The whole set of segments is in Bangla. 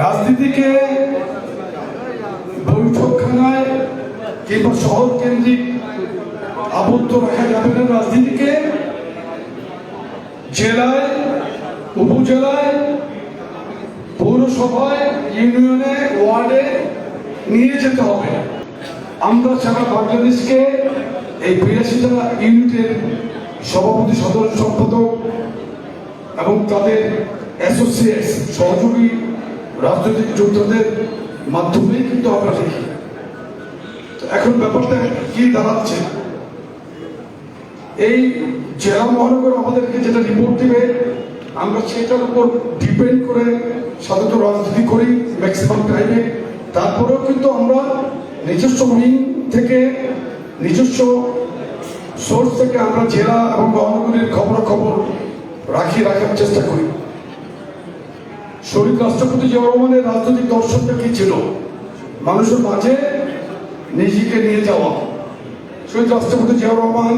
রাজনীতিকে বৈঠকখানায় কিংবা শহর কেন্দ্রিক আবদ্ধ রাখা যাবে না রাজনীতিকে। জেলায়, উপজেলায়, পৌরসভায়, ইউনিয়নে, ওয়ার্ডে নিয়ে যেতে হবে। আমরা সারা বাংলাদেশকে এই বিরাশিটা ইউনিটের সভাপতি, সাধারণ সম্পাদক এবং তাদের অ্যাসোসিয়েট সহযোগী রাজনৈতিক যোদ্ধাদের মাধ্যমেই কিন্তু আমরা দেখি। তো এখন ব্যাপারটা কি দাঁড়াচ্ছে? এই জেলা মহানগর আমাদেরকে যেটা রিপোর্ট দিবে, আমরা সেটার উপর ডিপেন্ড করে সাধারণত রাজনীতি করি ম্যাক্সিমাম টাইমে তারপরেও কিন্তু আমরা নিজস্ব উইং থেকে, নিজস্ব সোর্স থেকে আমরা জেলা এবং মহানগরীর খবরাখবর রাখি রাখার চেষ্টা করি। শহীদ রাষ্ট্রপতি জিয়া রাজনৈতিক দর্শনটা কি ছিল? মানুষের মাঝে নিজেকে নিয়ে যাওয়া। শহীদ রাষ্ট্রপতি জিয়া রহমান,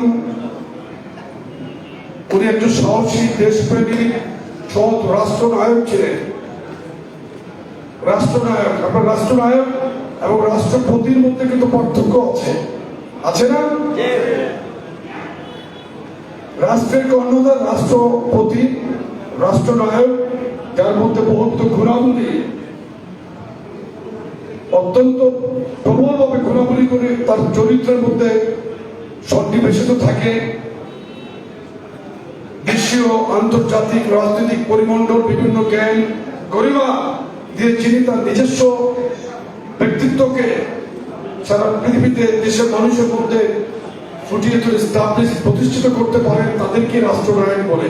উনি একজন সাহসী দেশপ্রেমিক, সৎ রাষ্ট্রনায়ক ছিলেন। রাষ্ট্রনায়ক, আপনার রাষ্ট্রনায়ক এবং রাষ্ট্রপতির মধ্যে কিন্তু পার্থক্য আছে। আছে না? রাষ্ট্রের কর্ণধার, রাষ্ট্রপতি, রাষ্ট্রনায়ক যার মধ্যে বহুত ঘোরাঘুরি, অত্যন্ত প্রবলভাবে ঘোরাঘুরি করে তার চরিত্রের মধ্যে সন্নিবেশিত থাকে। দেশীয় আন্তর্জাতিক রাজনৈতিক পরিমণ্ডল, বিভিন্ন জ্ঞান গরিমা দিয়ে যিনি তার নিজস্ব ব্যক্তিত্বকে সারা পৃথিবীতে দেশের মানুষের মধ্যে ফুটিয়ে তুলে প্রতিষ্ঠিত করতে পারেন তাদেরকে রাষ্ট্রনায়ক বলে।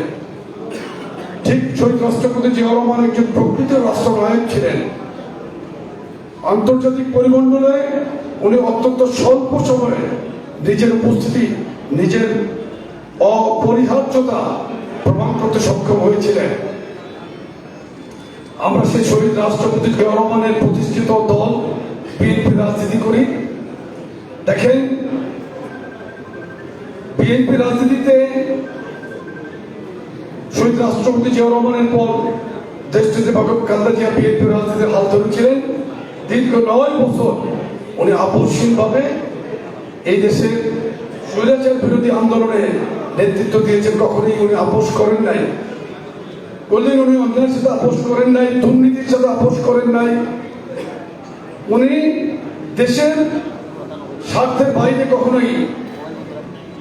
ঠিক শহীদ রাষ্ট্রপতি জিয়া রহমান একজন প্রকৃত রাষ্ট্রনায়ক ছিলেন। আন্তর্জাতিক পরিমণ্ডলে উনি অত্যন্ত স্বল্প সময়ে নিজের উপস্থিতি, নিজের অপরিহার্যতা প্রমাণ করতে সক্ষম হয়েছিলেন। আমরা সেই শহীদ রাষ্ট্রপতি জিয়া রহমানের প্রতিষ্ঠিত দল, বিএনপি রাজনীতি করি। দেখেন, বিএনপি রাজনীতিতে শহীদ রাষ্ট্রপতি জিয়া রহমানের পর দেশটিতে খালেদা জিয়া বিএনপি রাজনীতির হাল ধরেছিলেন। দীর্ঘ নয় বছর উনি আপসহীনভাবে এই দেশের স্বৈরাচার বিরোধী আন্দোলনে নেতৃত্ব দিয়েছেন। কখনোই উনি আপোষ করেন নাই। কোনদিন উনি অন্যায়ের সাথে আপোষ করেন নাই, দুর্নীতির সাথে আপোষ করেন নাই। উনি দেশের স্বার্থের বাইরে কখনোই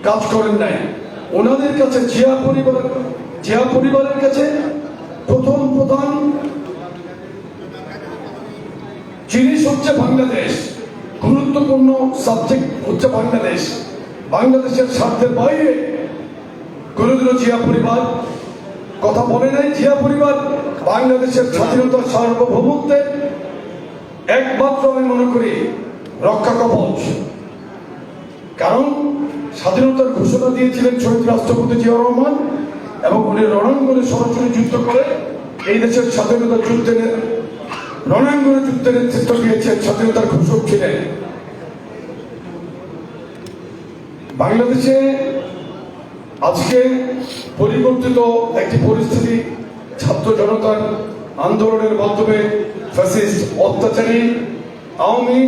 কাজ করেন নাই। ওনাদের কাছে জিয়া পরিবার জিয়া পরিবারের কাছে প্রথম প্রধান জিনিস হচ্ছে বাংলাদেশ। গুরুত্বপূর্ণ সাবজেক্ট হচ্ছে বাংলাদেশ। বাংলাদেশের স্বার্থের বাইরে কোনোদিনও জিয়া পরিবার, কথা বলে নাই জিয়া পরিবার, বাংলাদেশের স্বাধীনতার সার্বভৌমত্বের একমাত্র আমি মনে করি রক্ষা কবচ। কারণ স্বাধীনতার ঘোষণা দিয়েছিলেন শহীদ রাষ্ট্রপতি জিয়া রহমান এবং উনি রণাঙ্গনে সরাসরি যুদ্ধ করে এই দেশের স্বাধীনতা যুদ্ধের রণাঙ্গনে যুদ্ধের নেতৃত্ব দিয়েছেন স্বাধীনতার ঘোষক ছিলেন। বাংলাদেশে আজকে পরিবর্তিত একটি পরিস্থিতি, ছাত্র জনতার আন্দোলনের মাধ্যমে ফ্যাসিস্ট অত্যাচারী আওয়ামী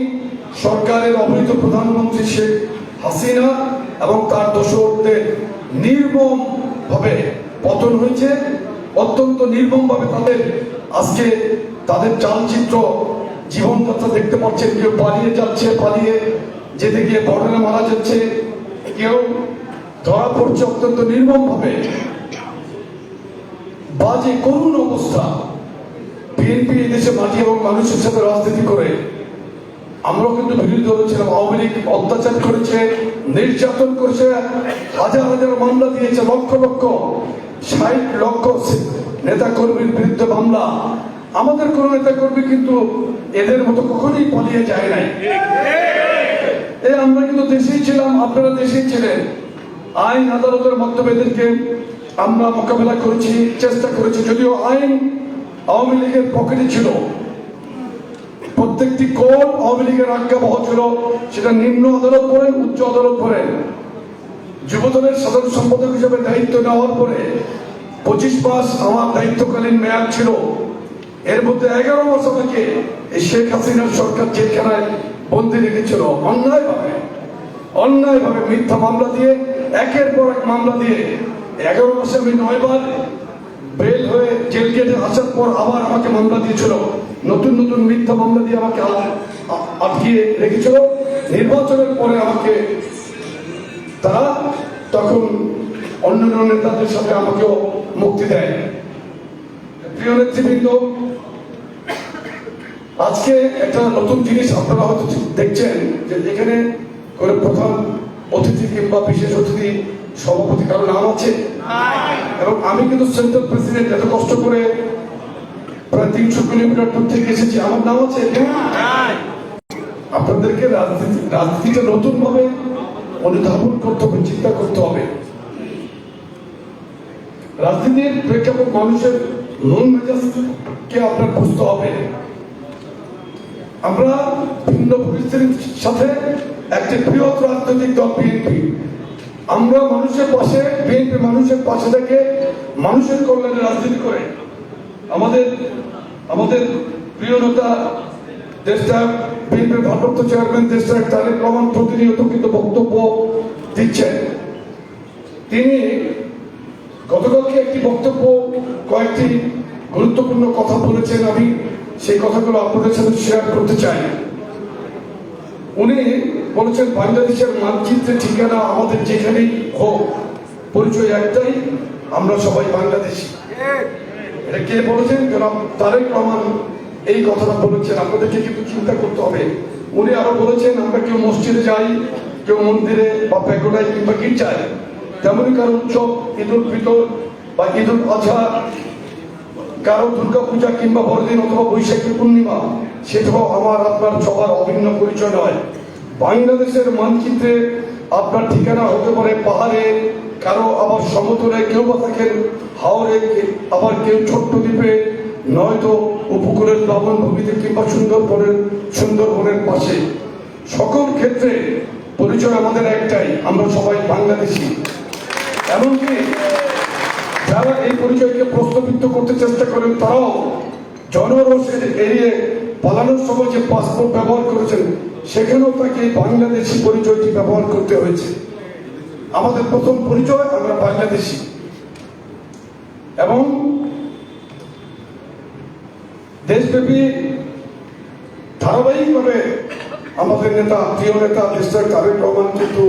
সরকারের অবৈধ প্রধানমন্ত্রী শেখ হাসিনা এবং তার দোষরদের নির্মম ভাবে পতন হয়েছে। অত্যন্ত নির্মম ভাবে তাদের আজকে তাদের চালচিত্র জীবনযাত্রা দেখতে পাচ্ছেন। কেউ পালিয়ে যাচ্ছে, পালিয়ে যেতে গিয়ে বর্ডারে মারা যাচ্ছে। কেউ ধরা পড়ছে অত্যন্ত নির্মম ভাবে বাজে করুণ অবস্থা। বিএনপি দেশে মাটি এবং মানুষের সাথে রাজনীতি করে। আমরাও কিন্তু বিরোধী দল ছিলাম, আওয়ামী লীগ অত্যাচার করেছে। নির্যাতন করছে, হাজার হাজার মামলা দিয়েছে, লক্ষ লক্ষ, ষাট লক্ষ নেতা কর্মীর বিরুদ্ধে মামলা। আমাদের কোন নেতা কর্মী কিন্তু এদের মতো কখনোই পালিয়ে যায় নাই। এই আমরা কিন্তু দেশেই ছিলাম, আপনারা দেশেই ছিলেন। আইন আদালতের মাধ্যমে এদেরকে আমরা মোকাবেলা করেছি, চেষ্টা করেছি, যদিও আইন আওয়ামী লীগের পকেটে ছিল। প্রত্যেকটি কোর্ট আওয়ামী লীগের আজ্ঞাবহ ছিল সেটা নিম্ন আদালত করেন উচ্চ আদালত করেন যুবদলের সাধারণ সম্পাদক হিসেবে দায়িত্ব নেওয়ার পরে পঁচিশ মাস আমার দায়িত্বকালীন মেয়াদ ছিল। এর মধ্যে এগারো মাস আমাকে শেখ হাসিনার সরকার জেলখানায় বন্দি রেখেছিল। অন্যায়ভাবে অন্যায়ভাবে মিথ্যা মামলা দিয়ে, একের পর এক মামলা দিয়ে, এগারো মাসে আমি নয়বার বেল হয়ে জেল গেটে আসার পর আবার আমাকে মামলা দিয়েছিল। নতুন নতুন মিথ্যা মামলা দিয়ে আমাকে আটকিয়ে রেখেছিল। নির্বাচনের পরে আমাকে তারা তখন অন্যান্য নেতাদের সাথে আমাকেও মুক্তি দেয়। প্রিয় নেতৃবৃন্দ, আজকে একটা নতুন জিনিস আপনারা হয়তো দেখছেন যে যেখানে করে প্রধান অতিথি কিংবা বিশেষ অতিথি সভাপতি কারও নাম আছে? এবং আমি কিন্তু সেন্ট্রাল প্রেসিডেন্ট, এত কষ্ট করে প্রায় তিনশো কিলোমিটার দূর থেকে এসেছি। আমার নাম আছে আপনাদেরকে রাজনীতি, রাজনীতিটা নতুন ভাবে অনুধাবন করতে হবে, চিন্তা করতে হবে। রাজনীতির প্রেক্ষাপট মানুষের মন মেজাজকে আপনার বুঝতে হবে। আমরা ভিন্ন পরিস্থিতির সাথে একটি বৃহৎ রাজনৈতিক দল, বিএনপি। আমরা মানুষের পাশে, বিএনপি মানুষের পাশে থেকে মানুষের কল্যাণে রাজনীতি করে। আমাদের আমাদের প্রিয় নেতা দেশটা বিএনপির ভারপ্রাপ্ত চেয়ারম্যান দেশটার তারেক রহমান প্রতিনিয়ত কিন্তু বক্তব্য দিচ্ছেন। তিনি গতকালকে একটি বক্তব্য, কয়েকটি গুরুত্বপূর্ণ কথা বলেছেন। আমি সেই কথাগুলো আপনাদের সাথে শেয়ার করতে চাই। উনি বলেছেন, বাংলাদেশের মানচিত্রের ঠিকানা আমাদের যেখানেই হোক, পরিচয় একটাই, আমরা সবাই বাংলাদেশি। এটা কে বলেছেন? জনাব তারেক রহমান এই কথাটা বলেছেন, আপনাদেরকে কিন্তু চিন্তা করতে হবে। উনি আরও বলেছেন, আমরা কেউ মসজিদে যাই, কেউ মন্দিরে বা প্যাগোডায় কিংবা গির্জায়। তেমনই কারও উৎসব, ঈদ উল ফিতর বা ঈদ উল আজহা কারও দুর্গা পূজা কিংবা বড়দিন অথবা বৈশাখী পূর্ণিমা, সেটাও আমার, আপনার সবার অভিন্ন পরিচয় নয়। বাংলাদেশের মানচিত্রে আপনার ঠিকানা হতে পারে পাহাড়ে, কারও আবার সমতলে কেউ বা থাকেন হাওড়ে আবার কেউ ছোট্ট দ্বীপে, নয়তো উপকূলের লবণ ভূমিতে কিংবা সুন্দরবনের সুন্দরবনের পাশে। সকল ক্ষেত্রে পরিচয় আমাদের একটাই, আমরা সবাই বাংলাদেশি। এমনকি যারা এই পরিচয়কে প্রশ্নবিদ্ধ করতে চেষ্টা করেন, তারাও জনরোষের এড়িয়ে পালানোর সময় যে পাসপোর্ট ব্যবহার করেছেন সেখানেও তাকে বাংলাদেশি পরিচয়টি ব্যবহার করতে হয়েছে। আমাদের প্রথম পরিচয়, আমরা বাংলাদেশি। এবং দেশব্যাপী ধারাবাহিকভাবে আমাদের নেতা, প্রিয় নেতা দেশের তারেক রহমান কিন্তু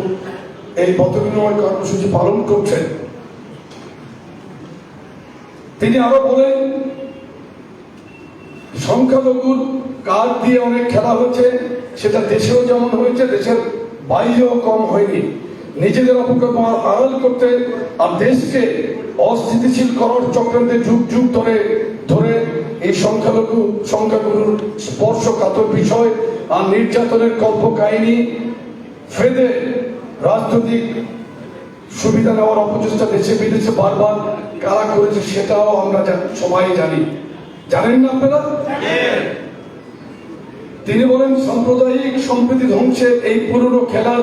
এই মতবিনিময় কর্মসূচি পালন করছেন। তিনি আরও বলেন, সংখ্যালঘুর কার্ড দিয়ে অনেক খেলা হয়েছে সেটা দেশেও যেমন হয়েছে, দেশের বাইরেও কম হয়নি। নিজেদের অপকর্ম আড়াল করতে আর দেশকে অস্থিতিশীল করার চক্রান্তে যুগ যুগ ধরে ধরে এই সংখ্যালঘু, সংখ্যাগুরুর স্পর্শকাতর বিষয় আর নির্যাতনের কল্প কাহিনী ফেদে রাজনৈতিক সুবিধা নেওয়ার অপচেষ্টা দেশে বিদেশে বারবার কারা করেছে সেটাও আমরা সবাই জানি। জানেন না আপনারা? তিনি বলেন, সাম্প্রদায়িক সম্প্রীতি ধ্বংসের এই পুরনো খেলার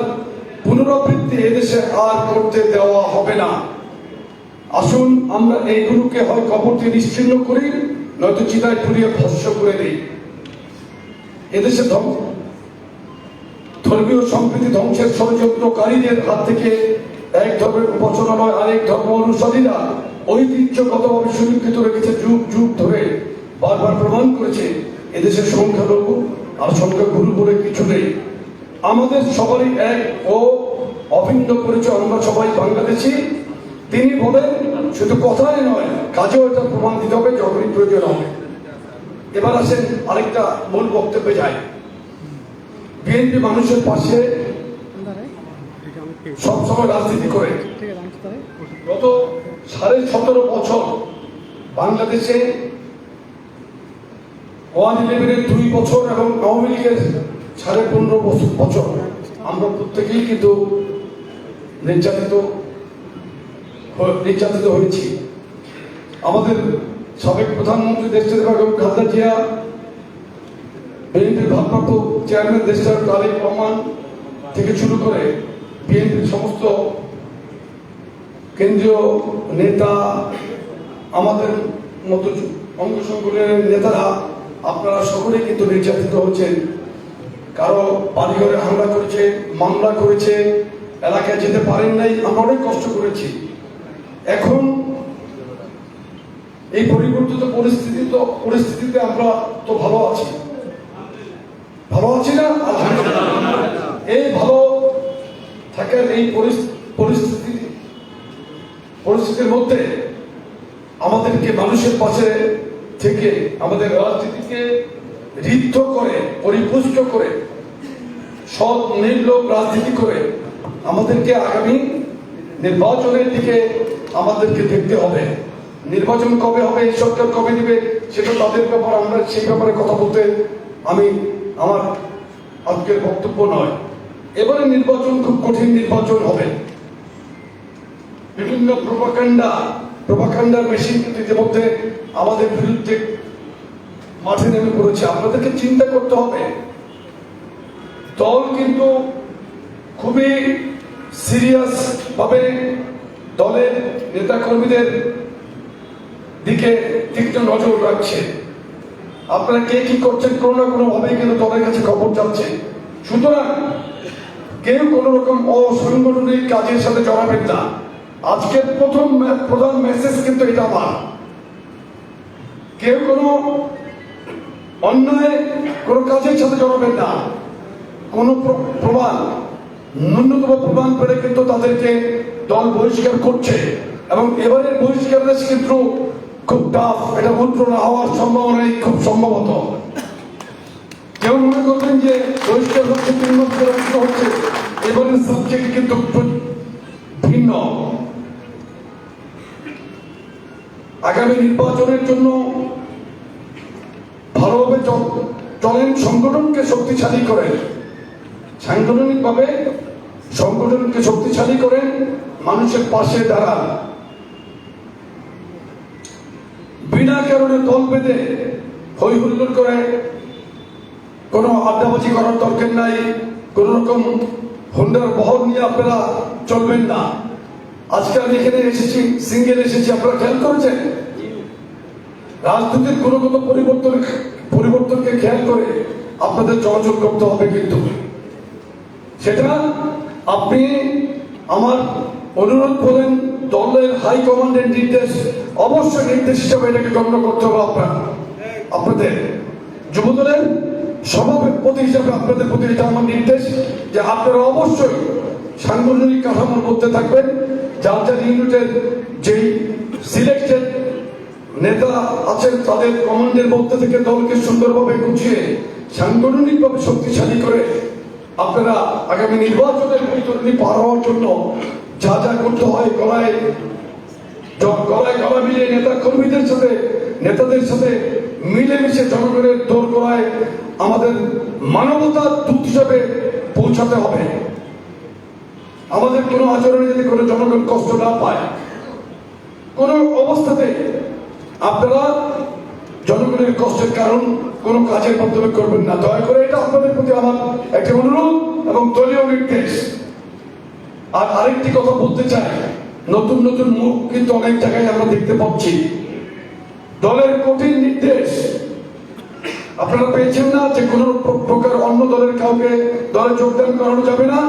পুনরাবৃত্তি এদেশে আর করতে দেওয়া হবে না। আসুন আমরা এই এইগুলোকে হয় কবর দিয়ে নিশ্চিন্ন করি, নয়তো চিতায় পুড়িয়ে ভস্য করে দিই। এদেশে ধর্মীয় সম্প্রীতি ধ্বংসের ষড়যন্ত্রকারীদের হাত থেকে এক ধর্মের উপাসনালয় আরেক ধর্ম অনুসারীরা ঐতিহ্যগতভাবে সুরক্ষিত রেখেছে, যুগ যুগ ধরে বারবার প্রমাণ করেছে, এদেশের সংখ্যালঘু আর সংখ্যাগুরু বলে কিছু নেই। আমাদের সবারই এক ও অভিন্ন পরিচয়। আমরা সবাই বাংলাদেশি। তিনি বলেন, শুধু কথায় নয়, কাজেও এটা প্রমাণ দিতে হবে, যখনই প্রয়োজন হবে। এবার আসেন আরেকটা মূল বক্তব্যে যায় বিএনপি মানুষের পাশে সবসময় রাজনীতি করে। গত সাড়ে সতেরো বছর বাংলাদেশে ওয়ান ইলেভেনের দুই বছর এবং আওয়ামী লীগের সাড়ে পনেরো বছর বছর। আমরা প্রত্যেকেই কিন্তু নির্যাতিত নির্যাতিত হয়েছি। আমাদের সাবেক প্রধানমন্ত্রী দেশটির বেগম খালেদা জিয়া, বিএনপির ভারপ্রাপ্ত চেয়ারম্যান দেশটার তারেক রহমান থেকে শুরু করে বিএনপির সমস্ত কেন্দ্রীয় নেতা, আমাদের মতো অঙ্গ সংগঠনের নেতারা আপনারা সকলেই কিন্তু নির্যাতিত হচ্ছেন। কারও বাড়িঘরে হামলা করেছে, মামলা করেছে, এলাকায় যেতে পারেন নাই, আমরা অনেক কষ্ট করেছি। এখন এই পরিবর্তিত পরিস্থিতি তো, পরিস্থিতিতে আমরা তো ভালো আছি। ভালো আছি না? এই ভালো থাকার এই পরিস- পরিস্থিতি, পরিস্থিতির মধ্যে আমাদেরকে মানুষের পাশে থেকে আমাদের রাজনীতিকে ঋদ্ধ করে, পরিপুষ্ট করে, সৎ নির্লোক রাজনীতি করে আমাদেরকে আগামী নির্বাচনের দিকে আমাদেরকে দেখতে হবে। নির্বাচন কবে হবে, এই সরকার কবে দিবে, সেটা তাদের ব্যাপার, আমরা সেই ব্যাপারে কথা বলতে আমি, আমার আজকের বক্তব্য নয়। এবারে নির্বাচন খুব কঠিন নির্বাচন হবে। বিভিন্ন প্রভাকাণ্ডা প্রভাকাণ্ডার মেশিন কিন্তু ইতিমধ্যে আমাদের বিরুদ্ধে মাঠে নেমে পড়েছে। আপনাদেরকে চিন্তা করতে হবে। দল কিন্তু খুবই সিরিয়াস ভাবে দলের নেতাকর্মীদের দিকে তীক্ষ্ণ নজর রাখছে। আপনারা কে কি করছেন কোনো না কোনো ভাবে কিন্তু দলের কাছে খবর যাচ্ছে। সুতরাং কেউ কোন রকম অসাংগঠনিক কাজের সাথে জড়াবেন না। আজকের প্রথম প্রধান মেসেজ কিন্তু এটা আমার। কেউ কোনো অন্যায় কোনো কাজের সাথে জড়াবেন না। কোনো প্র- প্রমাণ, ন্যূনতম প্রমাণ পেলে কিন্তু তাদেরকে দল বহিষ্কার করছে এবং এবারের বহিষ্কার কিন্তু খুব টাফ এটা না হওয়ার সম্ভাবনাই খুব সম্ভবত। কেউ মনে করবেন যে বহিষ্কার হচ্ছে, তিন বছর হচ্ছে, এবারের সাবজেক্ট কিন্তু ভিন্ন। আগামী নির্বাচনের জন্য ভালোভাবে চল- চলেন, সংগঠনকে শক্তিশালী করেন। সাংগঠনিক ভাবে সংগঠনকে শক্তিশালী করেন, মানুষের পাশে দাঁড়ান। বিনা কারণে দল বেঁধে হই হুল্লোড় করে কোনো আড্ডাবাজি করার দরকার নাই। কোন রকম হুন্ডার বহর নিয়ে আপনারা চলবেন না। আজকে আমি এখানে এসেছি সিঙ্গেল এসেছি, আপনারা খেয়াল করেছেন? রাজনীতির গুণগত পরিবর্তন, পরিবর্তনকে খেয়াল করে আপনাদের চলাচল করতে হবে কিন্তু। সেটা আপনি আমার অনুরোধ করেন দলের হাই কমান্ডের নির্দেশ, অবশ্যই নির্দেশ হিসাবে এটাকে গণ্য করতে হবে আপনার, আপনাদের। যুবদলের সভাপতি হিসাবে আপনাদের প্রতি এটা আমার নির্দেশ যে আপনারা অবশ্যই সাংগঠনিক কাঠামোর মধ্যে থাকবেন যার যার ইউনিটের যেই সিলেক্টেড নেতা আছেন, তাদের কমান্ডের মধ্যে থেকে দলকে সুন্দরভাবে গুছিয়ে, সাংগঠনিকভাবে শক্তিশালী করে আপনারা আগামী নির্বাচনের বিতরণী পার হওয়ার জন্য যা যা করতে হয়, গলায় গলায় গলা মিলিয়ে নেতা কর্মীদের সাথে, নেতাদের সাথে মিলেমিশে জনগণের দোর গলায় আমাদের মানবতার দূত হিসাবে পৌঁছাতে হবে। আমাদের কোনো আচরণে যদি কোনো জনগণ কষ্ট না পায়, কোন অবস্থাতে আপনারা জনগণের কষ্টের কারণ কোন কাজের মাধ্যমে করবেন না। দয়া করে এটা আপনাদের প্রতি আমার একটি অনুরোধ এবং দলীয় নির্দেশ। আর আরেকটি কথা বলতে চাই, নতুন নতুন মুখ কিন্তু অনেক জায়গায় আমরা দেখতে পাচ্ছি। দলের কঠিন নির্দেশ, আপনারা পেয়েছেন না যে কোন প্রকার অন্য দলের কাউকে দলে যোগদান করানো যাবে না?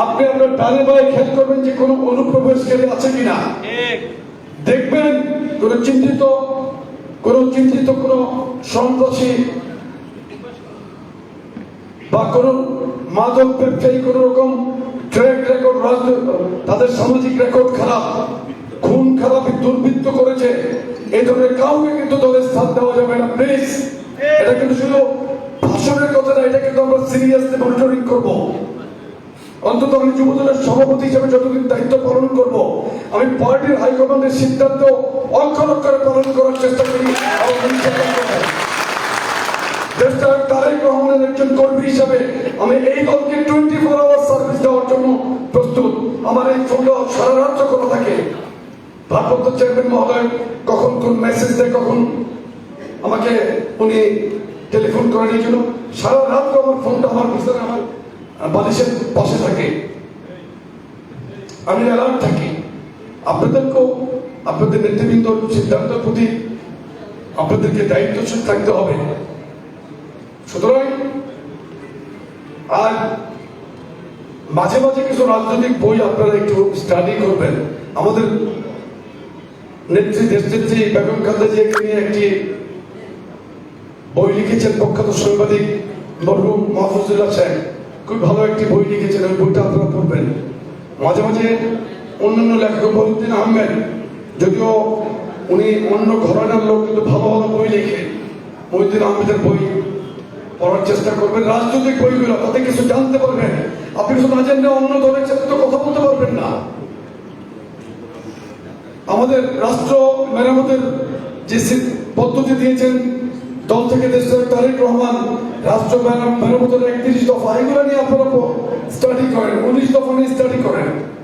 আপনি আপনার ডানে বায়ে খেয়াল করবেন যে কোনো অনুপ্রবেশকারী আছে কিনা। দেখবেন কোন চিন্তিত কোন চিন্তিত কোন সন্ত্রাসী বা কোন মাদক ব্যবসায়ী কোন রকম ট্র্যাক রেকর্ড তাদের সামাজিক রেকর্ড খারাপ খুন খারাপ দুর্বৃত্ত করেছে এই ধরনের কাউকে কিন্তু দলের স্থান দেওয়া যাবে না প্লিজ এটা কিন্তু শুধু ভাষণের কথা না এটা কিন্তু আমরা সিরিয়াসলি মনিটরিং করব। অন্তত আমি যুবদলের সভাপতি হিসেবে যতদিন দায়িত্ব পালন করব, আমি পার্টির হাইকমান্ডের সিদ্ধান্ত অক্ষর অক্ষরে পালন করার চেষ্টা করি দেশটার তারেক রহমানের একজন কর্মী হিসাবে আমি এই দলকে টোয়েন্টি ফোর আওয়ার সার্ভিস দেওয়ার জন্য প্রস্তুত। আমার এই ফোন সারা রাত করা থাকে, ভারপ্রাপ্ত চেয়ারম্যান মহোদয় কখন কোন মেসেজ দেয়, কখন আমাকে উনি টেলিফোন করে নিয়ে জন্য সারা রাত আমার ফোনটা আমার পিছনে আমার বালিশের পাশে থাকে। আমি অ্যালার্ট থাকি। আপনাদেরকেও, আপনাদের নেতৃবৃন্দ সিদ্ধান্তের প্রতি আপনাদেরকে দায়িত্বশীল থাকতে হবে। সুতরাং, আর মাঝে মাঝে কিছু রাজনৈতিক বই আপনারা একটু স্টাডি করবেন। আমাদের নেত্রী, দেশনেত্রী বেগম খালেদা জিয়াকে নিয়ে একটি বই লিখেছেন প্রখ্যাত সাংবাদিক মরহুম মাহফুজুল্লাহ সাহেব। খুব ভালো একটি বই লিখেছেন, ওই বইটা আপনারা পড়বেন। মাঝে মাঝে অন্যান্য লেখক মহিউদ্দিন আহমেদ, যদিও উনি অন্য ঘরানার লোক, কিন্তু ভালো ভালো বই লেখে। মহিউদ্দিন আহমেদের বই পড়ার চেষ্টা করবেন। রাজনৈতিক বইগুলো, তাতে কিছু জানতে পারবেন। আপনি শুধু না অন্য দলের সাথে তো কথা বলতে পারবেন না। আমাদের রাষ্ট্র মেরামতের যে পদ্ধতি দিয়েছেন দল থেকে দেশের তারেক রহমান। রাষ্ট্র মেরা- মেরামতের একত্রিশ দফা। এগুলো নিয়ে আপনারা স্টাডি করেন। উনিশ দফা নিয়ে স্টাডি করেন।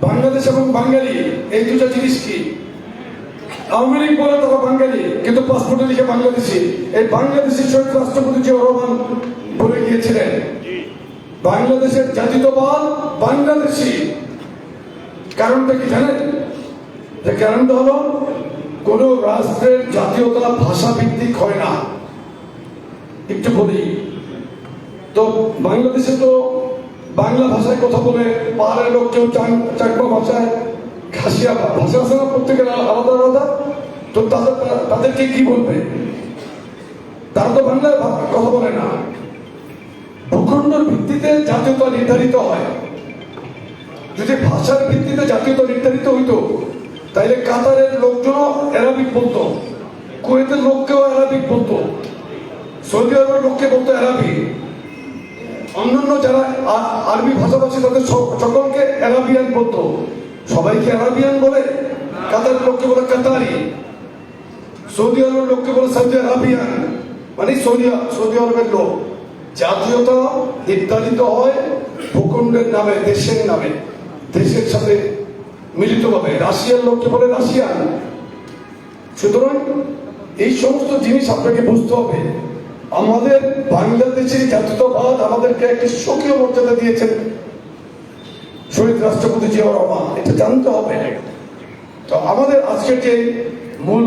বাংলাদেশ এবং বাঙালি, এই দুটা জিনিস কি? আওয়ামী লীগ বলে তারা বাঙালি, কিন্তু পাসপোর্টে লিখে বাংলাদেশি। এই বাংলাদেশি শহীদ রাষ্ট্রপতি জিয়া রহমান বলে গিয়েছিলেন, বাংলাদেশের জাতীয়তাবাদ বাংলাদেশি। কারণটা কি জানেন? যে কারণটা হলো কোন রাষ্ট্রের জাতীয়তা ভাষা ভিত্তিক হয় না। একটু বলি। তো বাংলাদেশে তো বাংলা ভাষায় কথা বলে পাহাড়ের লোক কেউ চাং- চাকমা ভাষায় খাসিয়া ভাষা আছে না প্রত্যেকের আলাদা আলাদা তো তাদের তাদেরকে কি বলবে? তারা তো বাংলায় কথা বলে না। ভূখণ্ডের ভিত্তিতে জাতীয়তা নির্ধারিত হয়। যদি ভাষার ভিত্তিতে জাতীয়তা নির্ধারিত হইতো তাইলে কাতারের লোকজন অ্যারাবিক বলতো কুয়েতের লোককেও অ্যারাবিক বলতো সৌদি আরবের লোককে বলতো অ্যারাবিক অন্যান্য যারা আরবি ভাষাভাষী, তাদের সকলকে অ্যারাবিয়ান বলতো সবাইকে অ্যারাবিয়ান বলে, কাতারের লোককে বলে কাতারি। সৌদি আরবের লোককে বলে সৌদি আরবিয়ান। মানে সৌদি সৌদি আরবের লোক। জাতীয়তা নির্ধারিত হয় ভূখণ্ডের নামে, দেশের নামে। দেশের সাথে মিলিতভাবে রাশিয়ার লোককে বলে রাশিয়ান। সুতরাং এই সমস্ত জিনিস আপনাকে বুঝতে হবে। আমাদের বাংলাদেশের জাতীয়তাবাদ আমাদেরকে একটি স্বকীয় মর্যাদা দিয়েছেন। শহীদ রাষ্ট্রপতি জিয়া রহমান, এটা জানতে হবে। তো আমাদের আজকে যে মূল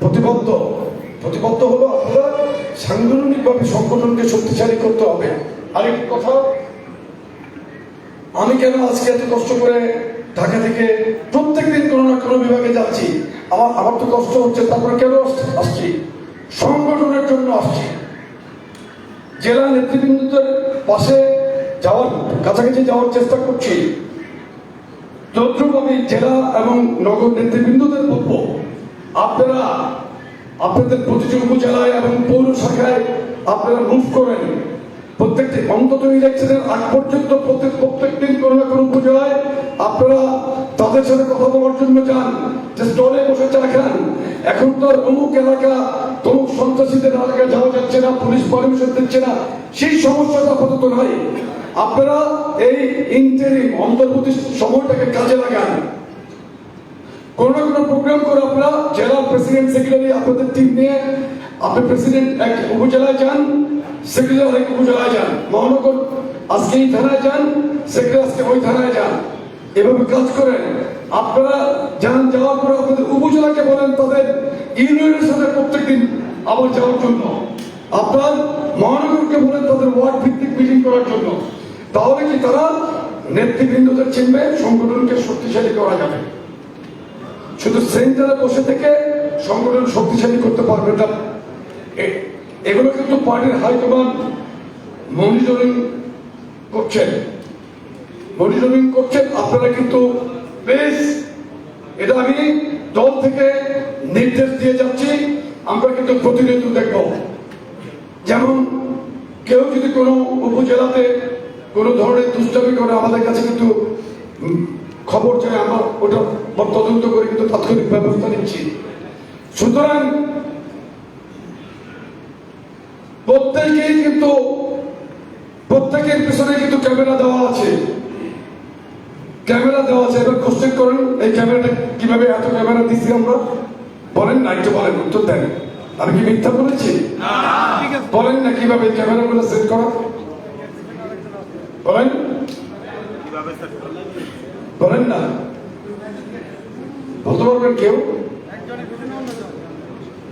প্রতিবদ্ধ প্রতিবদ্ধ হলো আপনারা সাংগঠনিকভাবে সংগঠনকে শক্তিশালী করতে হবে। আরেকটি কথা, আমি কেন আজকে এত কষ্ট করে ঢাকা থেকে প্রত্যেক দিন কোনো না কোনো বিভাগে যাচ্ছি। আমার আমার তো কষ্ট হচ্ছে, তারপরে কেন আসছি? সংগঠনের জন্য আসছি। জেলা নেতৃবৃন্দদের পাশে যাওয়ার, কাছাকাছি যাওয়ার চেষ্টা করছি। তদ্রুপ আমি জেলা এবং নগর নেতৃবৃন্দদের বলব, আপনারা, আপনাদের প্রতিটি উপজেলায় এবং পৌর আপনারা মুভ করেন। প্রত্যেকটি অন্তত ইলেকশনের আগ পর্যন্ত প্রত্যেক দিন কোনো না কোনো উপজেলায় আপনারা তাদের সাথে কথা বলার জন্য যান, যে স্টলে বসে চা খান। এখন তো অমুক এলাকা, তমুক সন্ত্রাসীদের এলাকা যাওয়া যাচ্ছে না, পুলিশ পারমিশন দিচ্ছে না, সেই সমস্যাটা আপাতত নাই। আপনারা এই ইন্টারিম অন্তর্বর্তী সময়টাকে কাজে লাগান। কোনো না কোনো প্রোগ্রাম করে আপনারা জেলা প্রেসিডেন্ট সেক্রেটারি আপনাদের টিম নিয়ে, আপনি প্রেসিডেন্ট এক উপজেলায় যান সেক্রেটারি আরেক উপজেলায় যান মহানগর আজকে এই থানায় যান, সেক্রেটারি আজকে ওই থানায় যান। এভাবে কাজ করেন। আপনারা যান, যাওয়ার পরে আপনাদের উপজেলাকে বলেন তাদের ইউনিয়নের সাথে প্রত্যেকদিন আবার যাওয়ার জন্য। আপনার মহানগরকে বলেন তাদের ওয়ার্ড ভিত্তিক মিটিং করার জন্য। তাহলে কি তারা নেতৃবৃন্দদের চিনবে, সংগঠনকে শক্তিশালী করা যাবে? শুধু সেন্টারে বসে থেকে সংগঠন শক্তিশালী করতে পারবে না। এগুলো কিন্তু পার্টির হাইকমান্ড মনিটরিং করছেন। মনিটরিং করছেন, আপনারা কিন্তু প্লিজ এটা আমি দল থেকে নির্দেশ দিয়ে যাচ্ছি, আমরা কিন্তু প্রতিনিয়ত দেখব। যেমন কেউ যদি কোনো উপজেলাতে কোনো ধরনের দুষ্টামি করে, আমাদের কাছে কিন্তু খবর চাই, আমরা ওটা তদন্ত করে কিন্তু তাৎক্ষণিক ব্যবস্থা নিচ্ছি। সুতরাং প্রত্যেকেই কিন্তু প্রত্যেকের পিছনে কিন্তু ক্যামেরা দেওয়া আছে। ক্যামেরা দেওয়া আছে। এবার কোশ্চেন করেন এই ক্যামেরাটা কীভাবে এত ক্যামেরা দিচ্ছি আমরা? বলেন না একটু বলেন উত্তর দেন। আমি কি মিথ্যা বলেছি? বলেন না কীভাবে ক্যামেরাগুলো সেট করা? বলেন। বলেন না। বলতে পারবেন কেউ?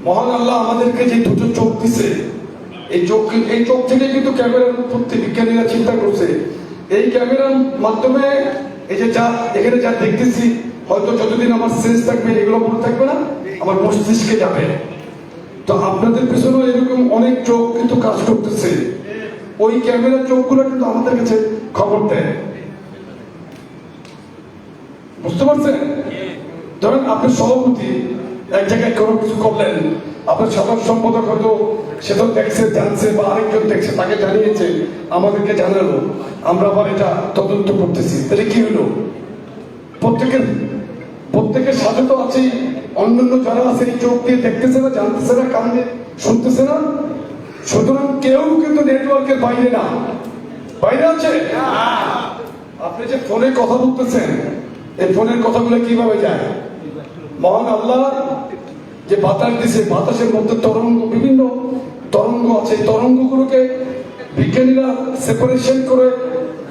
মহান আল্লাহ আমাদেরকে যে দুটো চোখ দিছে এই চোখ এই চোখ থেকে কিন্তু ক্যামেরার উৎপত্তি বিজ্ঞানীরা চিন্তা করছে। এই ক্যামেরার মাধ্যমে এই যে যা এখানে যা দেখতেছি, হয়তো যতদিন আমার সেন্স থাকবে, এগুলো মনে থাকবে না, আমার মস্তিষ্কে যাবে। তো আপনাদের পেছনে এরকম অনেক চোখ কিন্তু কাজ করতেছে। ওই ক্যামেরার চোখগুলো কিন্তু আমাদের কাছে খবর দেয়। বুঝতে পারছেন? ধরেন আপনি সভাপতি এক জায়গায় কোনো কিছু করলেন আপনার সাধারণ সম্পাদক হয়তো সে তো দেখছে জানছে বা আরেকজন দেখছে তাকে জানিয়েছে আমাদেরকে জানালো। আমরা আবার এটা তদন্ত করতেছি। তাহলে কি হলো? প্রত্যেকের প্রত্যেকের সাথে তো আছেই অন্যান্য যারা আছে চোখ দিয়ে দেখতেছে না জানতেছে না কান দিয়ে শুনতেছে না। সুতরাং কেউ কিন্তু নেটওয়ার্কের বাইরে না। বাইরে আছে? আপনি যে ফোনে কথা বলতেছেন এই ফোনের কথাগুলো কীভাবে যায়? মহান আল্লাহ, যে বাতাস দিছে, বাতাসের মধ্যে তরঙ্গ, বিভিন্ন তরঙ্গ আছে তরঙ্গগুলোকে বিজ্ঞানীরা সেপারেশন করে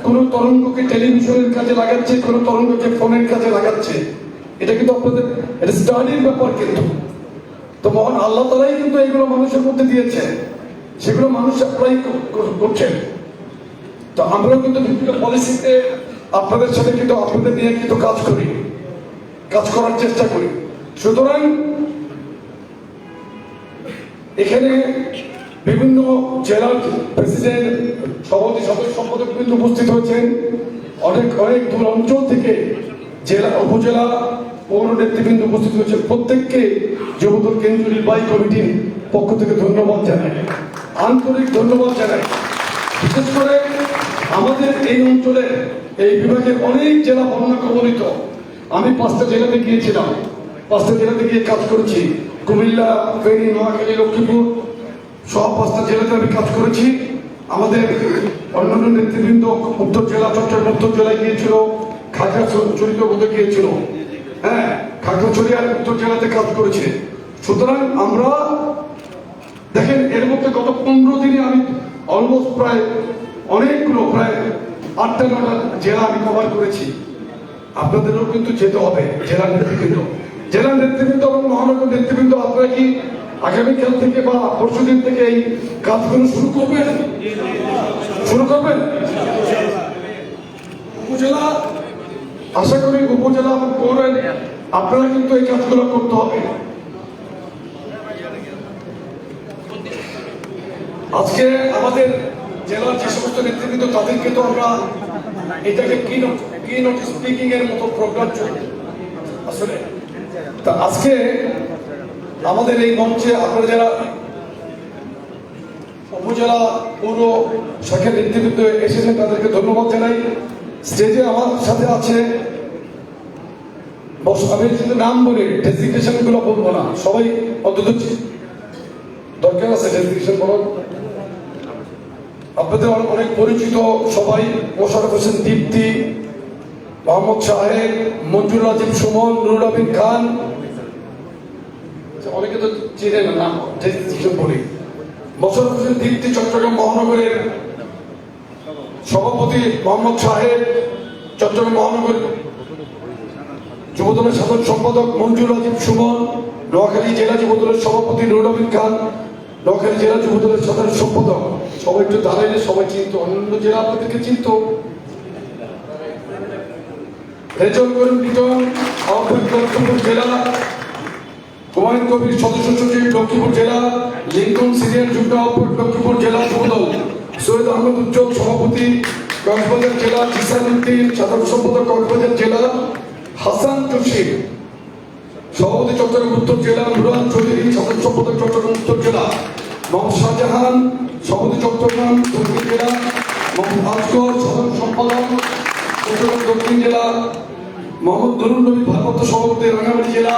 কোন তরঙ্গকে টেলিভিশনের কাজে লাগাচ্ছে, কোন তরঙ্গকে ফোনের কাজে লাগাচ্ছে। এটা কিন্তু আপনাদের, এটা স্টাডির ব্যাপার কিন্তু। তো মহান আল্লাহ তালাই কিন্তু এগুলো মানুষের মধ্যে দিয়েছে সেগুলো মানুষ অ্যাপ্লাই করছেন। তো আমরাও কিন্তু বিভিন্ন পলিসিতে আপনাদের সাথে কিন্তু আপনাদের নিয়ে কিন্তু কাজ করি। কাজ করার চেষ্টা করি। সুতরাং এখানে বিভিন্ন জেলার প্রেসিডেন্ট, সভাপতি, সদস্য সম্পাদক কিন্তু উপস্থিত হয়েছেন। অনেক অনেক দূর অঞ্চল থেকে জেলা, উপজেলা পৌর নেতৃবৃন্দ উপস্থিত হয়েছে প্রত্যেককে যুবদল কেন্দ্রীয় নির্বাহী কমিটির পক্ষ থেকে ধন্যবাদ জানাই। আন্তরিক ধন্যবাদ জানাই। বিশেষ করে আমাদের এই অঞ্চলে এই বিভাগের অনেক জেলা বর্ণনা কবলিত আমি পাঁচটা জেলাতে গিয়েছিলাম। পাঁচটা জেলাতে গিয়ে কাজ করেছি। কুমিল্লা, ফেনী, নোয়াখালী, লক্ষ্মীপুর, সব পাঁচটা জেলাতে আমি কাজ করেছি। আমাদের অন্যান্য নেতৃবৃন্দ উত্তর জেলা, চট্টগ্রাম উত্তর জেলায় গিয়েছিল। খাগড়াছড়িতে বোধে গিয়েছিল। হ্যাঁ খাগড়াছড়িয়ার উত্তর জেলাতে কাজ করেছে। সুতরাং আমরা, দেখেন, এর মধ্যে গত পনেরো দিনে আমি অলমোস্ট প্রায় অনেকগুলো, প্রায় আটটা, নটা জেলা আমি কভার করেছি। আপনাদেরও কিন্তু যেতে হবে, জেলা নেতৃবৃন্দ। জেলা নেতৃবৃন্দ এবং মহানগর নেতৃবৃন্দ, আপনারা কি আগামীকাল থেকে বা পরশু দিন থেকে এই কাজগুলো শুরু করবেন? শুরু করবেন? উপজেলা, আশা করি উপজেলা এবং পৌরের আপনারা কিন্তু এই কাজগুলো করতে হবে। আজকে আমাদের জেলার যে সমস্ত নেতৃবৃন্দ, তাদেরকে তো আমরা এটাকে কি কি নোট স্পিকিং এর মতো প্রোগ্রাম চলবে আসলে? তা আজকে আমাদের এই মঞ্চে আপনারা যারা উপজেলা পৌর শাখার নেতৃবৃন্দ এসেছেন, তাদেরকে ধন্যবাদ জানাই। স্টেজে আমার সাথে আছে আমি যদি নাম বলি ডেজিগনেশনগুলো বলব না, সবাই অন্তত দরকার আছে ডেজিগনেশন বলার। আপনাদের অনেক পরিচিত সবাই মোশারফ হোসেন দীপ্তি মোহাম্মদ সাহেব মঞ্জুর রাজীব সুমন নুরুল খান। আচ্ছা, অনেকে তো চিনে না বলি। মোশারফ হোসেন দীপ্তি চট্টগ্রাম মহানগরের সভাপতি মোহাম্মদ সাহেব চট্টগ্রাম মহানগর যুবদলের সাধারণ সম্পাদক মঞ্জুর রাজীব সুমন নোয়াখালী জেলা যুবদলের সভাপতি নুরুল খান নোয়াখালী জেলা যুবদলের সাধারণ সম্পাদক। সবাই একটু দাঁড়াইলে সবাই চিনত অন্যান্য জেলা আপনাদেরকে চিনত রেজল করিম লিটন লক্ষ্মীপুর জেলা হুমায়ুন কবির সদস্য সচিব লক্ষ্মীপুর জেলা লিঙ্কন সিনিয়র যুগ্ম আহ্বায়ক লক্ষ্মীপুর জেলা যুবদল সৈয়দ আহমদ উজ্জ্বল সভাপতি, কক্সবাজার জেলা জিসান উদ্দিন সাধারণ সম্পাদক কক্সবাজার জেলা, হাসান জসিম সভাপতি চট্টগ্রাম উত্তর জেলা, নুরান চৌধুরী, সাধারণ সম্পাদক চট্টগ্রাম উত্তর জেলা মোহাম্মদ শাহজাহান, সভাপতি চট্টগ্রাম জেলা মোহাম্মদ আজগর সাধারণ সম্পাদক দক্ষিণ জেলা, মোহাম্মদ দরুল নবী ভারপ্রাপ্ত সভাপতি, রাঙ্গামাটি জেলা।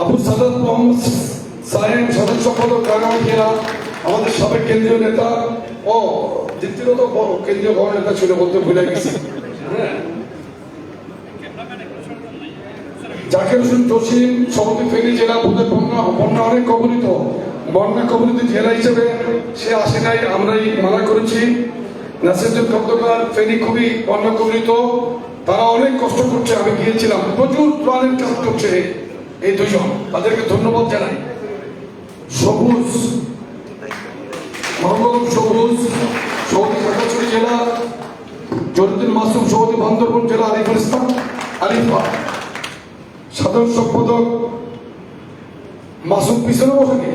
আবু সাদাত মোহাম্মদ সাহেব সাধারণ সম্পাদক, রাঙ্গামাটি জেলা, আমাদের সাবেক কেন্দ্রীয় নেতা ও দ্বিতীয় তো বড় কেন্দ্রীয় বড় নেতা ছিল বলতে ভুলে গেছি। জাকির হোসেন জসিম, সভাপতি ফেনী জেলা বন্যা বন্যা অনেক কবলিত। বন্যা জেলা হিসেবে সে আসে নাই, আমরাই মানা করেছি। নাসিরুদ্দিন খন্দকার ফেনী খুবই বন্যা কবলিত তারা অনেক কষ্ট করছে, আমি গিয়েছিলাম। প্রচুর প্রাণের কাজ করছে এই দুজন তাদেরকে ধন্যবাদ জানাই। সবুজ মোহাম্মদ সবুজ সৌদি খাগড়াছড়ি জেলা, জরুদ্দিন মাসুম সৌদি বান্দরবন জেলা, আরিফুল ইসলাম সাধারণ সম্পাদক মাসুম পিছনে বসেনি।